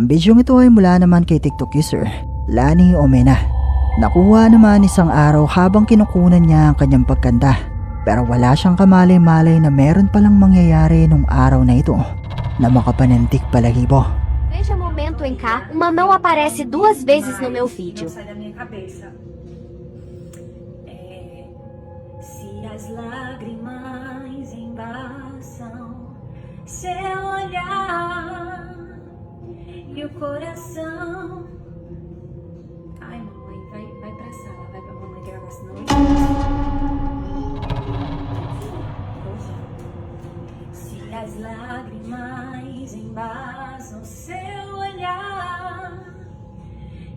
Ang bidyong ito ay mula naman kay TikTok user, Lani Omena. Nakuha naman isang araw habang kinukunan niya ang kanyang pagkanda. Pero wala siyang kamalay-malay na meron palang mangyayari nung araw na ito na makapanantik palahibo. Veja momento em cá, uma mão aparece duas vezes no meu vídeo. Se as lágrimas embaçam seu olhar e o coração. Ai, mamãe, vai, vai pra sala, vai pra mamãe gravar, senão. Se as lágrimas embasam seu olhar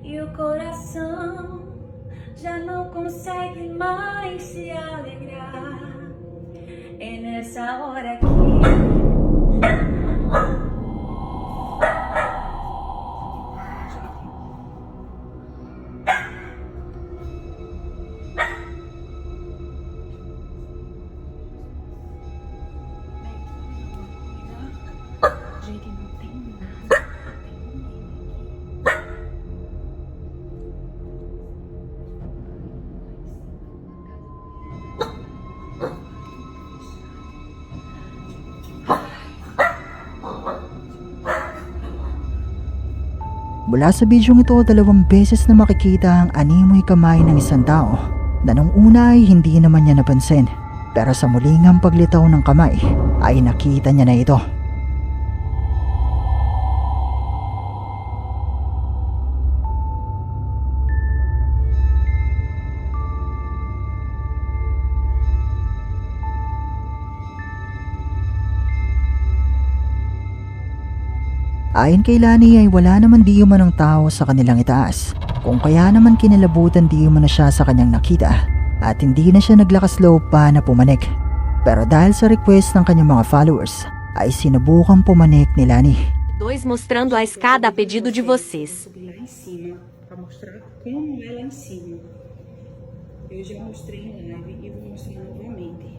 e o coração já não consegue mais se alegrar. É nessa hora que Mula sa bidyong ito, dalawang beses na makikita ang animoy kamay ng isang tao na nung una ay hindi naman niya napansin. Pero sa muling ang paglitaw ng kamay ay nakita niya na ito. Ayon kay Lani ay wala naman di man ng tao sa kanilang itaas. Kung kaya naman kinalabutan di man na siya sa kanyang nakita at hindi na siya naglakas loob pa na pumanik. Pero dahil sa request ng kanyang mga followers ay sinubukang pumanik ni Lani. Dois mostrando a escada a pedido de vocês. Para mostrar como é lá em cima. Eu já mostrei em live e vou mostrar novamente.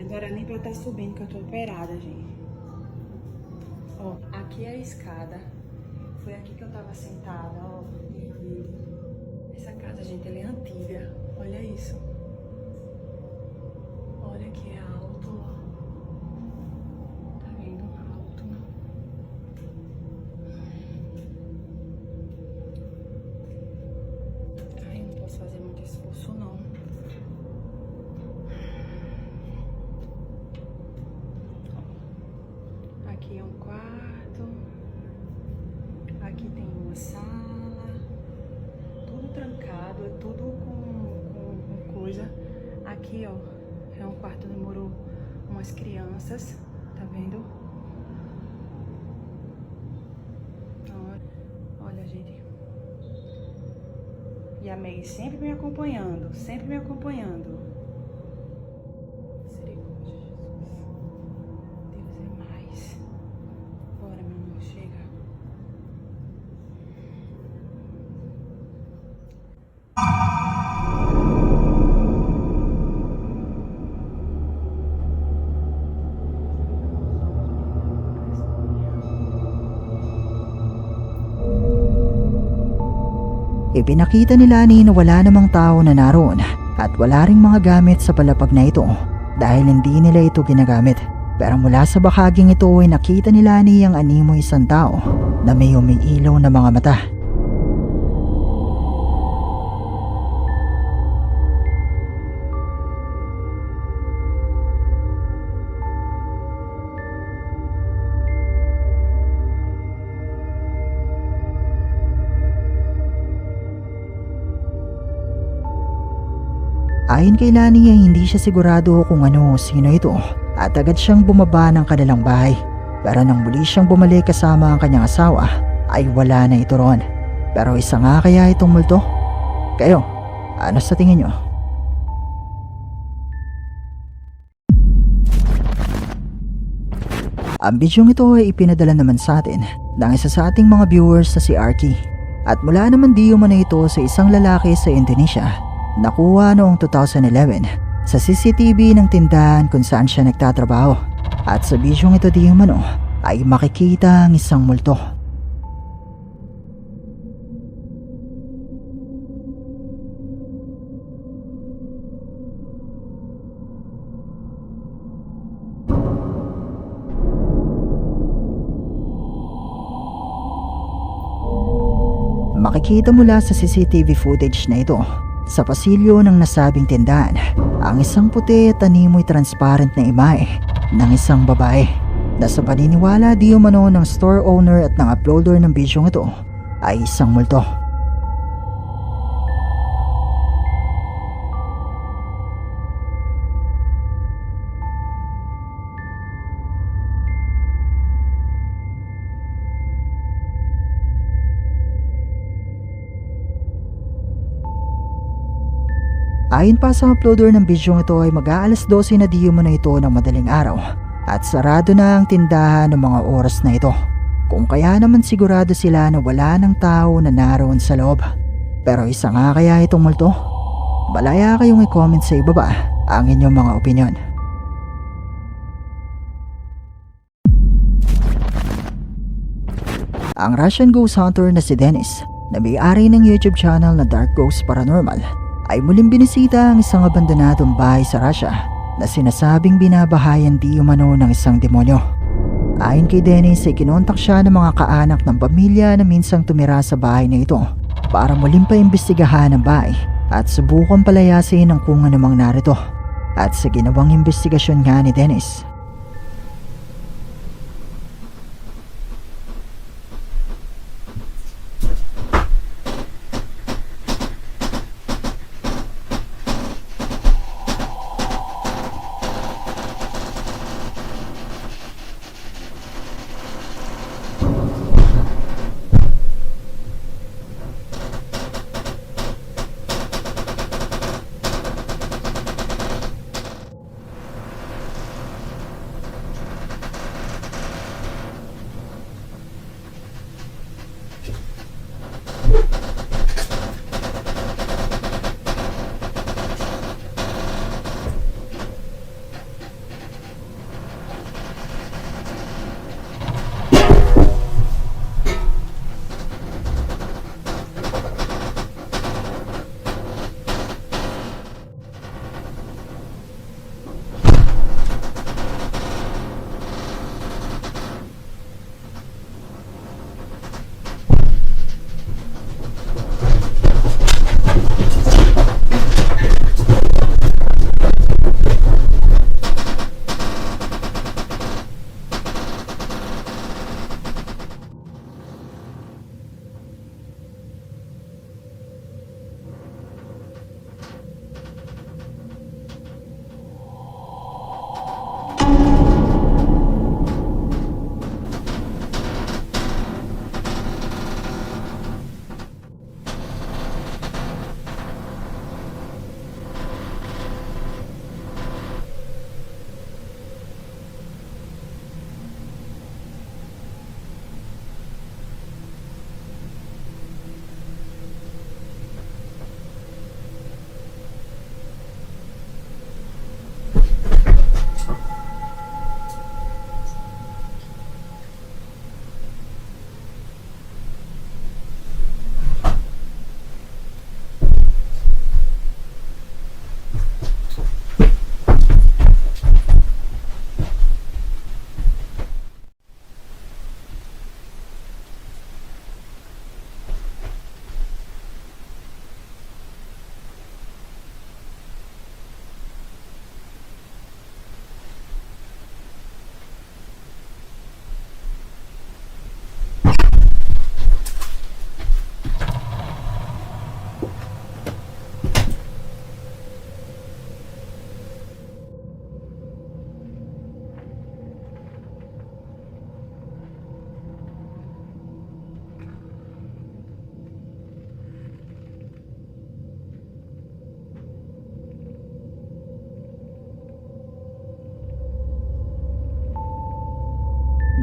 Eu não era nem pra estar subindo que eu tô operada, gente. Ó, aqui é a escada. Foi aqui que eu tava sentada, ó. Essa casa, gente, ela é antiga. Olha isso. Olha que alto. Tá A May sempre me acompanhando, sempre me acompanhando. Ipinakita ni Lani na wala namang tao na naroon at wala ring mga gamit sa palapag na ito dahil hindi nila ito ginagamit. Pero mula sa bahaging ito ay nakita ni Lani ang animo isang tao na may umiilaw na mga mata. Ayon kay Lani ay hindi siya sigurado kung ano sino ito at agad siyang bumaba ng kanilang bahay. Pero nang muli siyang bumalik kasama ang kanyang asawa ay wala na ito roon. Pero isa nga kaya itong multo? Kayo, ano sa tingin nyo? Ang bidyong ito ay ipinadala naman sa atin ng isa sa ating mga viewers na si Arky. At mula naman di umano ito sa isang lalaki sa Indonesia. Nakuha noong 2011 sa CCTV ng tindahan kung saan siya nagtatrabaho. At sa bidyong ito di umano ay makikita ang isang multo. Makikita mula sa CCTV footage na ito sa pasilyo ng nasabing tindahan ang isang puti at animoy transparent na imahe ng isang babae na sa paniniwala di umano ng store owner at ng uploader ng bidyong ito ay isang multo. Ayon pa sa uploader ng bidyong ito ay mag-aalas 12 na diyo na ito ng madaling araw at sarado na ang tindahan ng mga oras na ito. Kung kaya naman sigurado sila na wala ng tao na naroon sa loob. Pero isa nga kaya itong multo? Balaya kayong i-comment sa ibaba ang inyong mga opinion. Ang Russian ghost hunter na si Dennis na may-ari ng YouTube channel na Dark Ghost Paranormal ay muling binisita ang isang abandonadong bahay sa Russia na sinasabing binabahayan di umano ng isang demonyo. Ayon kay Dennis ay kinontak siya ng mga kaanak ng pamilya na minsang tumira sa bahay na ito para muling paimbestigahan ang bahay at subukan palayasin ang kung anumang narito. At sa ginawang investigasyon nga ni Dennis,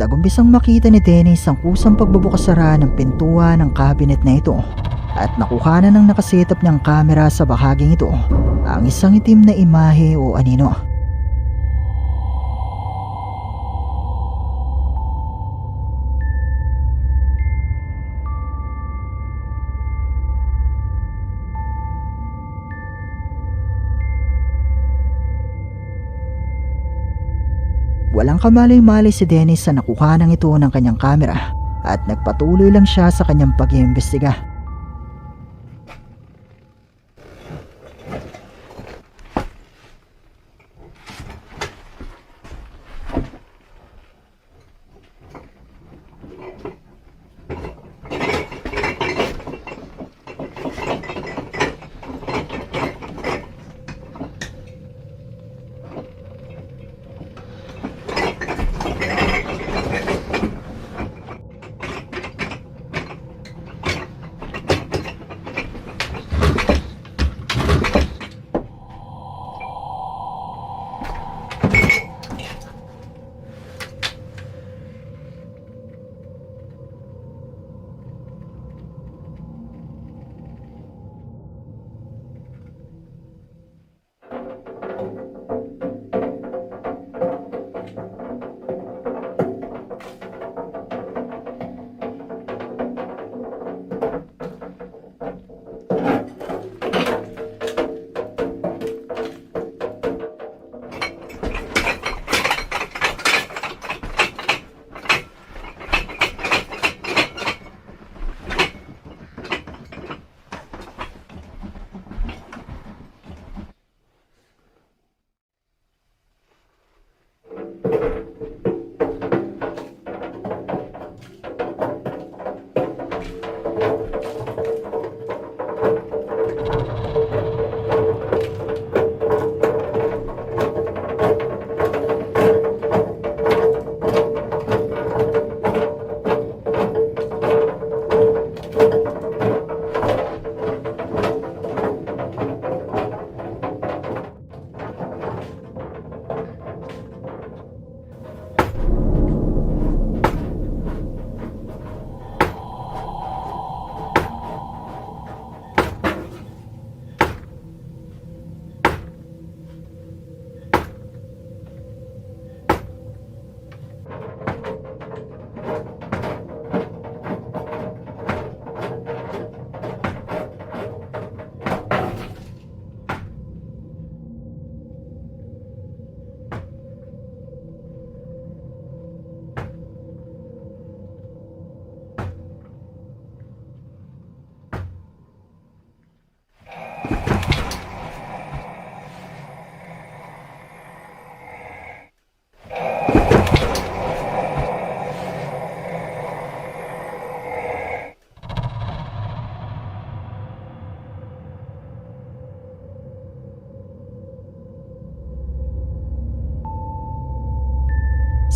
Nagumpisang makita ni Dennis ang kusang pagbubukas-sara ng pintuan ng cabinet na ito at nakuha na ng nakasetap niyang kamera sa bahaging ito ang isang itim na imahe o anino. Walang kamalay-malay si Dennis sa nakuha ng ito ng kanyang kamera at nagpatuloy lang siya sa kanyang pag-iimbestiga.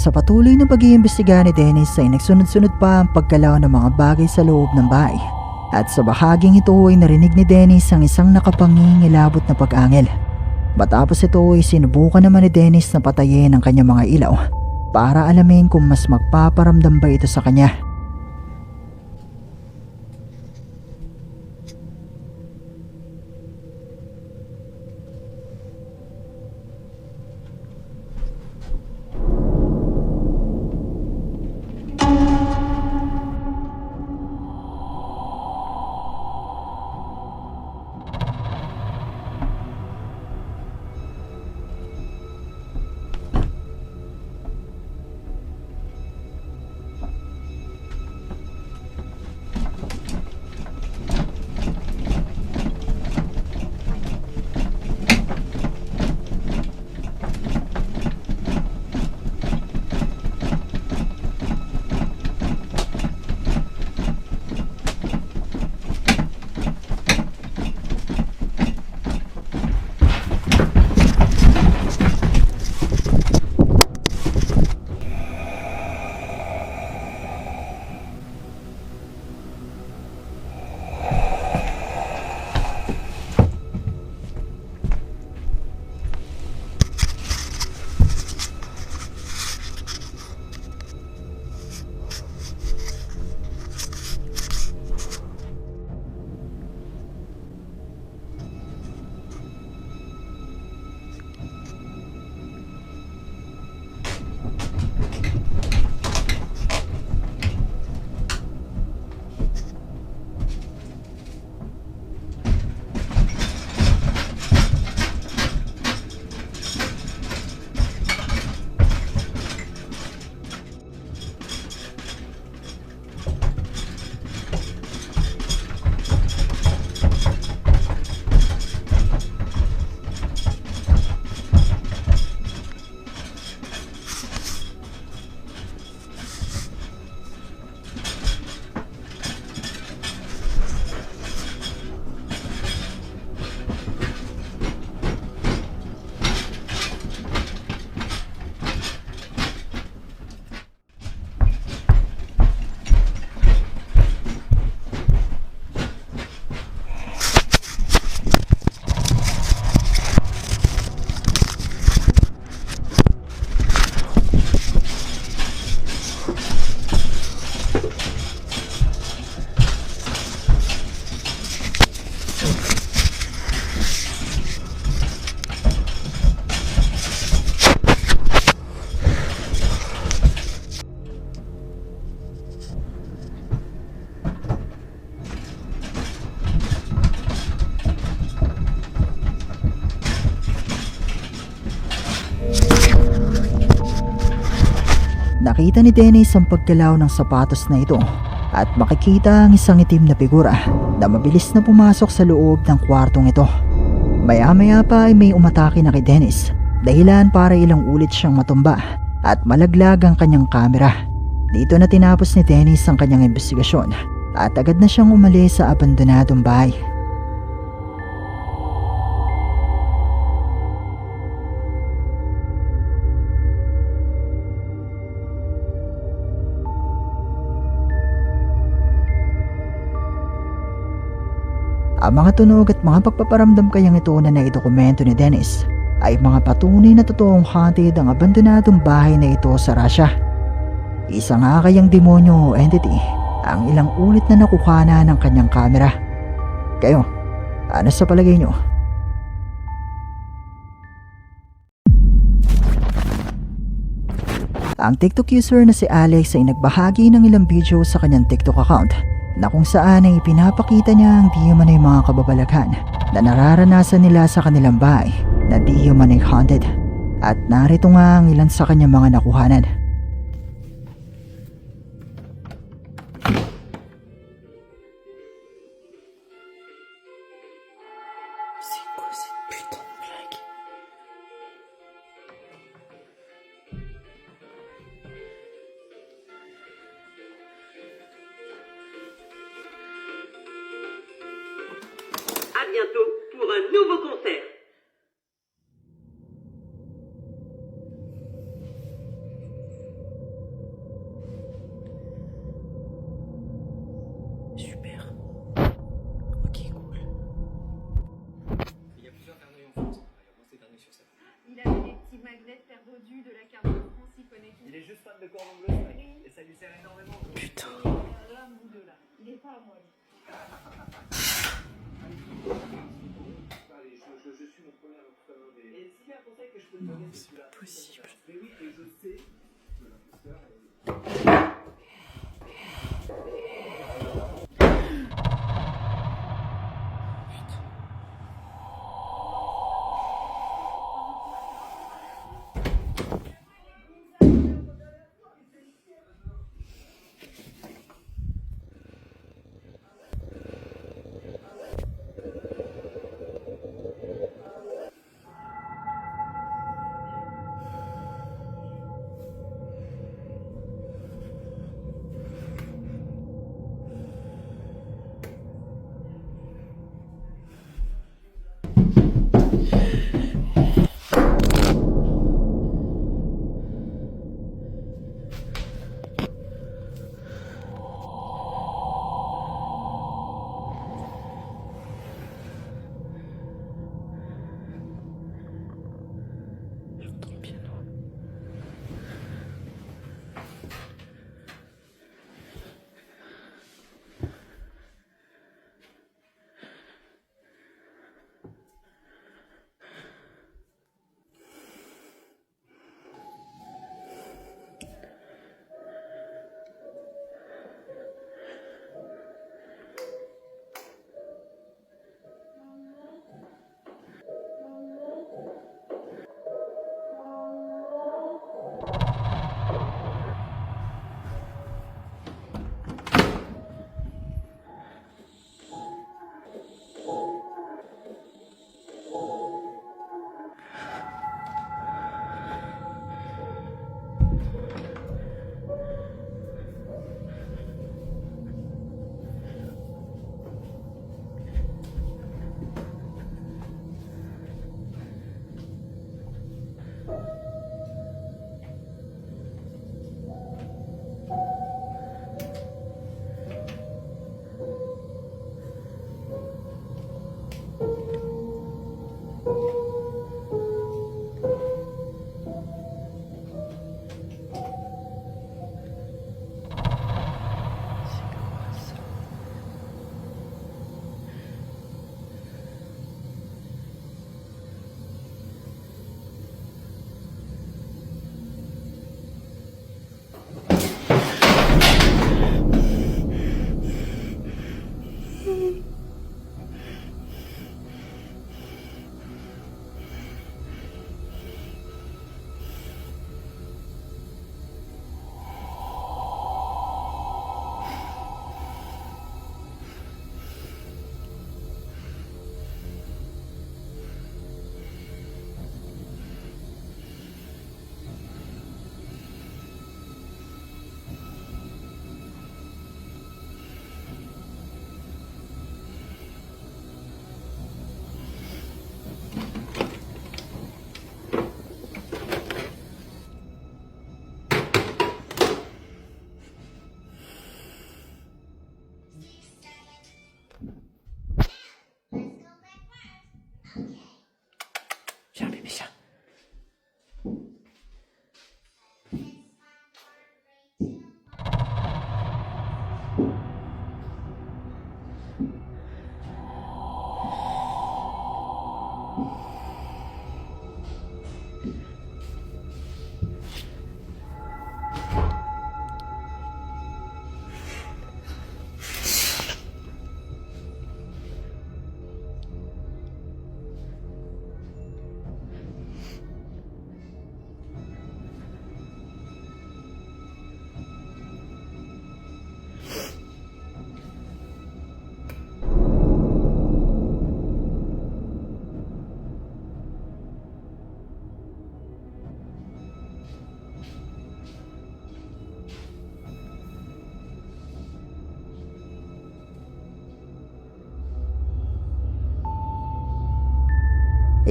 Sa patuloy na pag-iimbestiga ni Dennis ay nagsunod-sunod pa ang pagkalaw ng mga bagay sa loob ng bahay. At sa bahaging ito ay narinig ni Dennis ang isang nakapangingilabot na pag-angel. Matapos ito ay sinubukan naman ni Dennis na patayin ang kanyang mga ilaw para alamin kung mas magpaparamdam ba ito sa kanya. Nakita ni Dennis ang pagkalaw ng sapatos na ito at makikita ang isang itim na figura na mabilis na pumasok sa loob ng kwartong ito. Maya-maya pa ay may umatake na kay Dennis dahilan para ilang ulit siyang matumba at malaglag ang kanyang kamera. Dito na tinapos ni Dennis ang kanyang investigasyon at agad na siyang umalis sa abandonadong bahay. Mga tunog at mga pagpaparamdam kayang ito na naidokumento ni Dennis ay mga patunay na totoong haunted ang abandonadong bahay na ito sa Russia. Isa nga kayang demonyo o entity ang ilang ulit na nakuhana ng kanyang kamera. Kayo, ano sa palagay nyo? Ang TikTok user na si Alex ay nagbahagi ng ilang video sa kanyang TikTok account na kung saan ay pinapakita niya ang di umano'y mga kababalaghan na nararanasan nila sa kanilang bahay na di umano'y haunted. At narito nga ang ilan sa kanyang mga nakuhanan. C'est celui-là. possible.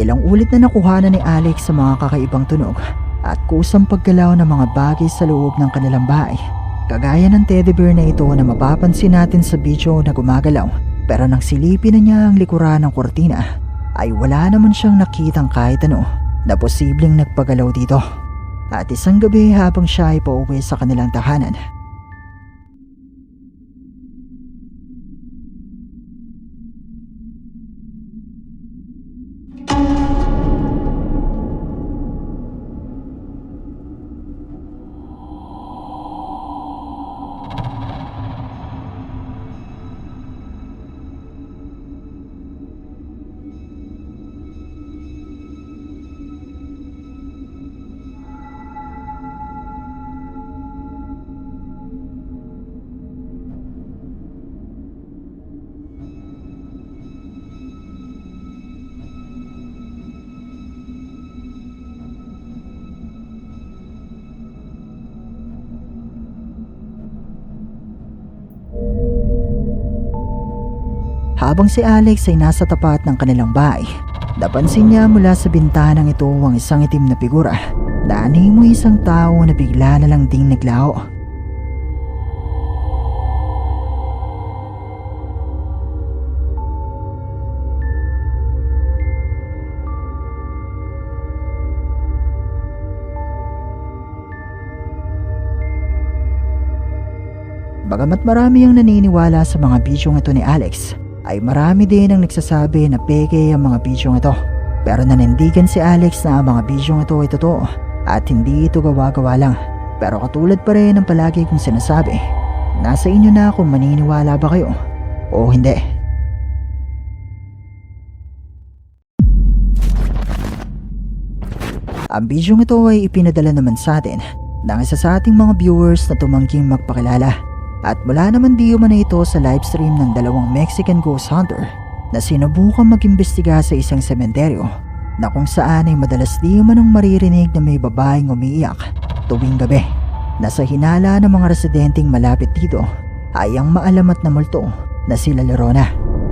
Ilang ulit na nakuha na ni Alex sa mga kakaibang tunog at kusang paggalaw ng mga bagay sa loob ng kanilang bahay. Kagaya ng teddy bear na ito na mapapansin natin sa video na gumagalaw pero nang silipin na niya ang likuran ng kortina ay wala naman siyang nakitang kahit ano na posibleng nagpagalaw dito. At isang gabi habang siya ay pauwi sa kanilang tahanan Habang si Alex ay nasa tapat ng kanilang bahay, napansin niya mula sa bintanang ito ang isang itim na figura na mo isang tao na bigla na lang ding naglaho. Bagamat marami ang naniniwala sa mga bidyong ito ni Alex, ay marami din ang nagsasabi na peke ang mga bidyong ito. Pero nanindigan si Alex na ang mga bidyong ito ay totoo at hindi ito gawa-gawa lang. Pero katulad pa rin ang palagi kong sinasabi, nasa inyo na kung maniniwala ba kayo o hindi. Ang bidyong ito ay ipinadala naman sa atin ng isa sa ating mga viewers na tumangging magpakilala. At mula naman di man ito sa livestream ng dalawang Mexican ghost hunter na sinubukan mag-imbestiga sa isang sementeryo na kung saan ay madalas di man ang maririnig na may babaeng umiiyak tuwing gabi na sa hinala ng mga residenteng malapit dito ay ang maalamat na multo na sila Lerona.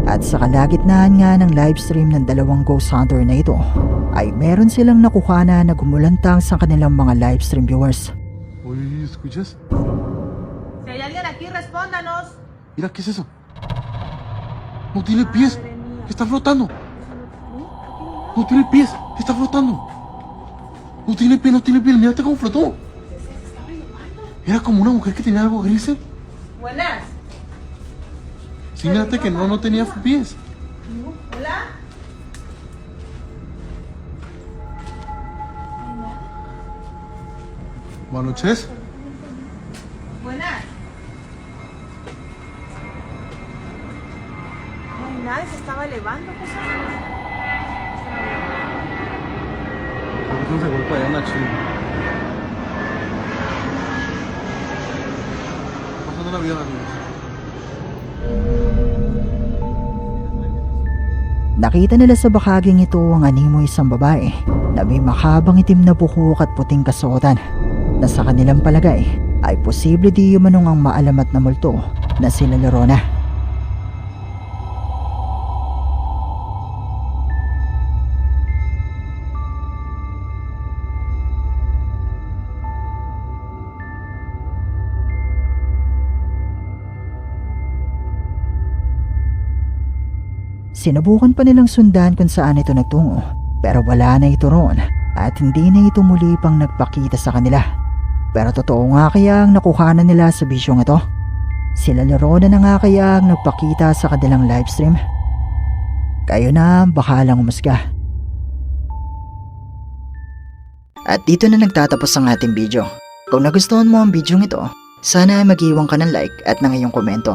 At sa kalagitnaan nga ng livestream ng dalawang ghost hunter na ito ay meron silang nakuhana na gumulantang sa kanilang mga livestream viewers. Oye, ¿escuchas? Si hay alguien aquí, respóndanos. Mira, ¿qué es eso? No tiene pies. Está flotando. No tiene pies. Está flotando. No tiene pies, no tiene pies. Mírate cómo flotó. Era como una mujer que tenía algo gris. Buenas. Sí, mírate que no, no tenía pies. Hola. Buenas noches. Elevando, pues. ¿Por qué no se vuelve allá Nacho? Pasando la vida, amigos. Nakita nila sa bakaging ito ang animo isang babae na may mahabang itim na buhok at puting kasuotan na sa kanilang palagay ay posible di manong ang maalamat na multo na sila Lorona. Sinubukan pa nilang sundan kung saan ito nagtungo Pero wala na ito roon at hindi na ito muli pang nagpakita sa kanila. Pero totoo nga kaya ang nakuhanan nila sa bisyong ito? Sila Lerona na nga kaya ang nagpakita sa kanilang livestream? Kayo na ang bakalang umusga. At dito na nagtatapos ang ating video. Kung nagustuhan mo ang video ito, sana ay mag-iwan ka ng like at ng iyong komento.